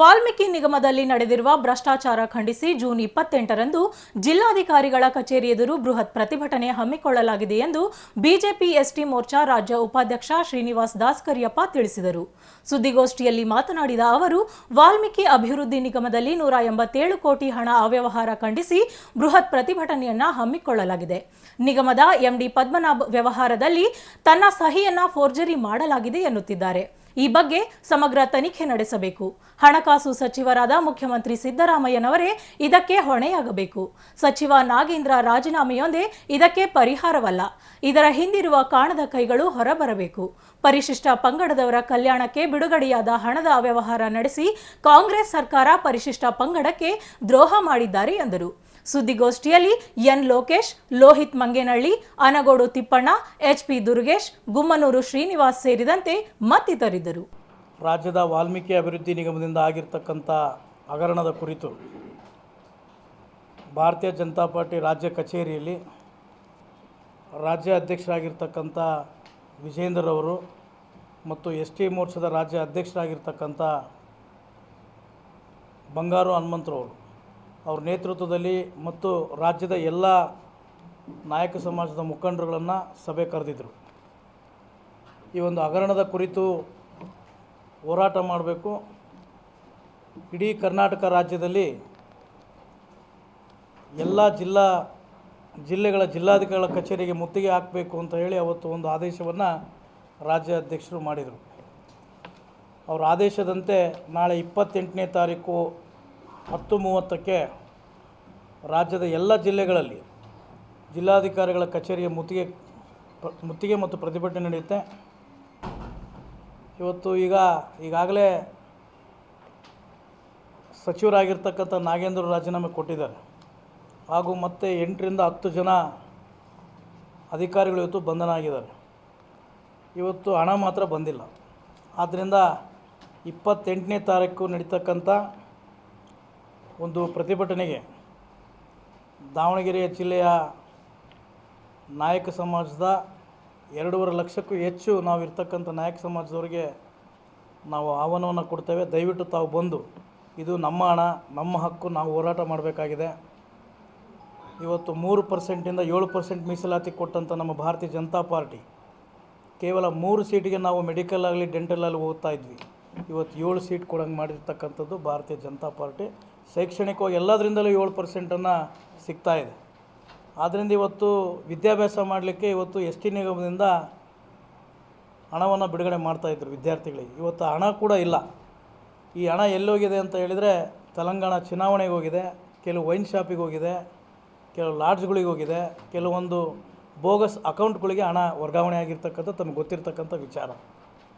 ವಾಲ್ಮೀಕಿ ನಿಗಮದಲ್ಲಿ ನಡೆದಿರುವ ಭ್ರಷ್ಟಾಚಾರ ಖಂಡಿಸಿ ಜೂನ್ ಇಪ್ಪತ್ತೆಂಟರಂದು ಜಿಲ್ಲಾಧಿಕಾರಿಗಳ ಕಚೇರಿ ಎದುರು ಬೃಹತ್ ಪ್ರತಿಭಟನೆ ಹಮ್ಮಿಕೊಳ್ಳಲಾಗಿದೆ ಎಂದು ಬಿಜೆಪಿ ಎಸ್ಟಿ ಮೋರ್ಚಾ ರಾಜ್ಯ ಉಪಾಧ್ಯಕ್ಷ ಶ್ರೀನಿವಾಸ್ ದಾಸ್ ಕರಿಯಪ್ಪ ತಿಳಿಸಿದರು. ಸುದ್ದಿಗೋಷ್ಠಿಯಲ್ಲಿ ಮಾತನಾಡಿದ ಅವರು, ವಾಲ್ಮೀಕಿ ಅಭಿವೃದ್ಧಿ ನಿಗಮದಲ್ಲಿ ನೂರ ಎಂಬತ್ತೇಳು ಕೋಟಿ ಹಣ ಅವ್ಯವಹಾರ ಖಂಡಿಸಿ ಬೃಹತ್ ಪ್ರತಿಭಟನೆಯನ್ನ ಹಮ್ಮಿಕೊಳ್ಳಲಾಗಿದೆ. ನಿಗಮದ ಎಂಡಿ ಪದ್ಮನಾಭ್ ವ್ಯವಹಾರದಲ್ಲಿ ತನ್ನ ಸಹಿಯನ್ನ ಫೋರ್ಜರಿ ಮಾಡಲಾಗಿದೆ ಎನ್ನುತ್ತಿದ್ದಾರೆ. ಈ ಬಗ್ಗೆ ಸಮಗ್ರ ತನಿಖೆ ನಡೆಸಬೇಕು. ಹಣಕಾಸು ಸಚಿವರಾದ ಮುಖ್ಯಮಂತ್ರಿ ಸಿದ್ದರಾಮಯ್ಯನವರೇ ಇದಕ್ಕೆ ಹೊಣೆಯಾಗಬೇಕು. ಸಚಿವ ನಾಗೇಂದ್ರ ರಾಜೀನಾಮೆಯೊಂದೇ ಇದಕ್ಕೆ ಪರಿಹಾರವಲ್ಲ. ಇದರ ಹಿಂದಿರುವ ಕಾಣದ ಕೈಗಳು ಹೊರಬರಬೇಕು. ಪರಿಶಿಷ್ಟ ಪಂಗಡದವರ ಕಲ್ಯಾಣಕ್ಕೆ ಬಿಡುಗಡೆಯಾದ ಹಣದ ಅವ್ಯವಹಾರ ನಡೆಸಿ ಕಾಂಗ್ರೆಸ್ ಸರ್ಕಾರ ಪರಿಶಿಷ್ಟ ಪಂಗಡಕ್ಕೆ ದ್ರೋಹ ಮಾಡಿದ್ದಾರೆ ಎಂದರು. ಸುದ್ದಿಗೋಷ್ಠಿಯಲ್ಲಿ N Lokesh, Lohith Manganahalli Anagodu Thippanna, H P Durgesh, Gummanuru Srinivas ಸೇರಿದಂತೆ ಮತ್ತಿತರಿದ್ದರು. ರಾಜ್ಯದ ವಾಲ್ಮೀಕಿ ಅಭಿವೃದ್ಧಿ ನಿಗಮದಿಂದ ಆಗಿರ್ತಕ್ಕಂಥ ಹಗರಣದ ಕುರಿತು ಭಾರತೀಯ ಜನತಾ ಪಾರ್ಟಿ ರಾಜ್ಯ ಕಚೇರಿಯಲ್ಲಿ ರಾಜ್ಯ ಅಧ್ಯಕ್ಷರಾಗಿರ್ತಕ್ಕಂಥ ವಿಜೇಂದ್ರರವರು ಮತ್ತು ಎಸ್ ಟಿ ಮೋರ್ಚಾದ ರಾಜ್ಯ ಅಧ್ಯಕ್ಷರಾಗಿರ್ತಕ್ಕಂಥ ಬಂಗಾರು ಹನುಮಂತರವರು ಅವ್ರ ನೇತೃತ್ವದಲ್ಲಿ ಮತ್ತು ರಾಜ್ಯದ ಎಲ್ಲ ನಾಯಕ ಸಮಾಜದ ಮುಖಂಡರುಗಳನ್ನು ಸಭೆ ಕರೆದಿದ್ದರು ಈ ಒಂದು ಹಗರಣದ ಕುರಿತು ಹೋರಾಟ ಮಾಡಬೇಕು. ಇಡೀ ಕರ್ನಾಟಕ ರಾಜ್ಯದಲ್ಲಿ ಎಲ್ಲ ಜಿಲ್ಲಾ, ಜಿಲ್ಲೆಗಳ ಜಿಲ್ಲಾಧಿಕಾರಿಗಳ ಕಚೇರಿಗೆ ಮುತ್ತಿಗೆ ಹಾಕಬೇಕು ಅಂತ ಹೇಳಿ ಅವತ್ತು ಒಂದು ಆದೇಶವನ್ನು ರಾಜ್ಯ ಅಧ್ಯಕ್ಷರು ಮಾಡಿದರು. ಅವರ ಆದೇಶದಂತೆ ನಾಳೆ ಇಪ್ಪತ್ತೆಂಟನೇ ತಾರೀಕು ಹತ್ತು ಮೂವತ್ತಕ್ಕೆ ರಾಜ್ಯದ ಎಲ್ಲ ಜಿಲ್ಲೆಗಳಲ್ಲಿ ಜಿಲ್ಲಾಧಿಕಾರಿಗಳ ಕಚೇರಿಯ ಮುತ್ತಿಗೆ ಮುತ್ತಿಗೆ ಮತ್ತು ಪ್ರತಿಭಟನೆ ನಡೆಯುತ್ತೆ. ಇವತ್ತು ಈಗ, ಈಗಾಗಲೇ ಸಚಿವರಾಗಿರ್ತಕ್ಕಂಥ ನಾಗೇಂದ್ರ ರಾಜೀನಾಮೆ ಕೊಟ್ಟಿದ್ದಾರೆ. ಹಾಗೂ ಮತ್ತೆ ಎಂಟರಿಂದ ಹತ್ತು ಜನ ಅಧಿಕಾರಿಗಳು ಇವತ್ತು ಬಂಧನ ಆಗಿದ್ದಾರೆ ಇವತ್ತು ಹಣ ಮಾತ್ರ ಬಂದಿಲ್ಲ. ಆದ್ದರಿಂದ ಇಪ್ಪತ್ತೆಂಟನೇ ತಾರೀಕು ನಡೀತಕ್ಕಂಥ ಒಂದು ಪ್ರತಿಭಟನೆಗೆ ದಾವಣಗೆರೆ ಜಿಲ್ಲೆಯ ನಾಯಕ ಸಮಾಜದ ಎರಡೂವರೆ ಲಕ್ಷಕ್ಕೂ ಹೆಚ್ಚು ನಾವು ಇರ್ತಕ್ಕಂಥ ನಾಯಕ ಸಮಾಜದವರಿಗೆ ನಾವು ಆಹ್ವಾನವನ್ನು ಕೊಡ್ತೇವೆ. ದಯವಿಟ್ಟು ತಾವು ಬಂದು ಇದು ನಮ್ಮ ಹಣ, ನಮ್ಮ ಹಕ್ಕು ನಾವು ಹೋರಾಟ ಮಾಡಬೇಕಾಗಿದೆ. ಇವತ್ತು ಮೂರು ಪರ್ಸೆಂಟಿಂದ ಏಳು ಪರ್ಸೆಂಟ್ ಮೀಸಲಾತಿ ಕೊಟ್ಟಂಥ ನಮ್ಮ ಭಾರತೀಯ ಜನತಾ ಪಾರ್ಟಿ ಕೇವಲ ಮೂರು ಸೀಟಿಗೆ ನಾವು ಮೆಡಿಕಲ್ ಆಗಲಿ, ಡೆಂಟಲ್ ಆಗಲಿ ಹೋಗ್ತಾ ಇದ್ವಿ. ಇವತ್ತು ಏಳು ಸೀಟ್ ಕೊಡಂಗೆ ಮಾಡಿರ್ತಕ್ಕಂಥದ್ದು ಭಾರತೀಯ ಜನತಾ ಪಾರ್ಟಿ. ಶೈಕ್ಷಣಿಕವಾಗಿ ಎಲ್ಲದರಿಂದಲೂ ಏಳು ಪರ್ಸೆಂಟನ್ನು ಸಿಗ್ತಾ ಇದೆ. ಆದ್ದರಿಂದ ಇವತ್ತು ವಿದ್ಯಾಭ್ಯಾಸ ಮಾಡಲಿಕ್ಕೆ ಇವತ್ತು ಎಸ್ ಟಿ ನಿಗಮದಿಂದ ಹಣವನ್ನು ಬಿಡುಗಡೆ ಮಾಡ್ತಾಯಿದ್ರು ವಿದ್ಯಾರ್ಥಿಗಳಿಗೆ. ಇವತ್ತು ಹಣ ಕೂಡ ಇಲ್ಲ. ಈ ಹಣ ಎಲ್ಲೋಗಿದೆ ಅಂತ ಹೇಳಿದರೆ ತೆಲಂಗಾಣ ಚುನಾವಣೆಗೆ ಹೋಗಿದೆ, ಕೆಲವು ವೈನ್ ಶಾಪಿಗೆ ಹೋಗಿದೆ, ಕೆಲವು ಲಾಡ್ಜ್ಗಳಿಗೆ ಹೋಗಿದೆ, ಕೆಲವೊಂದು ಬೋಗಸ್ ಅಕೌಂಟ್ಗಳಿಗೆ ಹಣ ವರ್ಗಾವಣೆ ಆಗಿರ್ತಕ್ಕಂಥ ತಮಗೆ ಗೊತ್ತಿರ್ತಕ್ಕಂಥ ವಿಚಾರ.